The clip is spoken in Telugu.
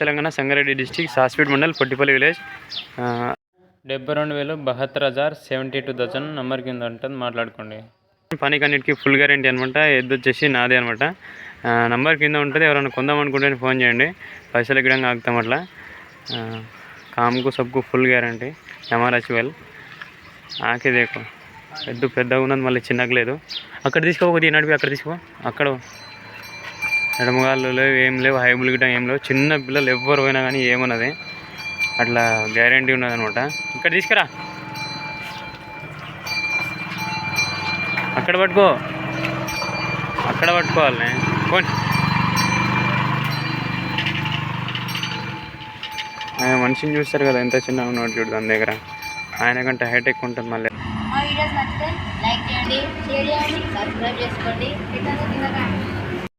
తెలంగాణ సంగారెడ్డి డిస్టిక్ సాస్పీడ్ మండల్ పొట్టిపల్లి విలేజ్. డెబ్బై రెండు వేలు బహత్తర్ హజార్ సెవెంటీ టూ థౌసండ్ నెంబర్ కింద ఉంటుంది మాట్లాడుకోండి. పనికి అన్నిటికీ ఫుల్ గ్యారంటీ అనమాట ఎద్దు వచ్చేసి నాదే అనమాట నంబర్ కింద ఉంటుంది ఎవరైనా కొందాం అనుకుంటే ఫోన్ చేయండి పైసలు ఎక్కడానికి ఆగుతాం అట్లా. కామ్కు సబ్కు ఫుల్ గ్యారంటీ ఎమరాచి వెల్. ఆకే దేకో ఎద్దు పెద్దగా ఉన్నది మళ్ళీ చిన్నగా లేదు. అక్కడ తీసుకో నడిపి అక్కడ తీసుకో అక్కడ ఎడమగాళ్ళు లేవు ఏం లేవు హైబుల్ గిట్ట ఏం లేవు. చిన్న పిల్లలు ఎవ్వరు పోయినా కానీ ఏమన్నది. అట్లా గ్యారంటీ ఉన్నది అనమాట ఇక్కడ తీసుకురా. అక్కడ పట్టుకో. అక్కడ పట్టుకోవాలి పోనీ. ఆయన మనిషిని చూస్తారు కదా ఎంత చిన్నగా ఉన్నాడు చూడు దాని దగ్గర. ఆయన కంటే హైటెక్ ఉంటుంది మళ్ళీ. మా వీడియోస్ నచ్చితే లైక్ చేయండి షేర్ చేయండి సబ్స్క్రైబ్ చేసుకోండి.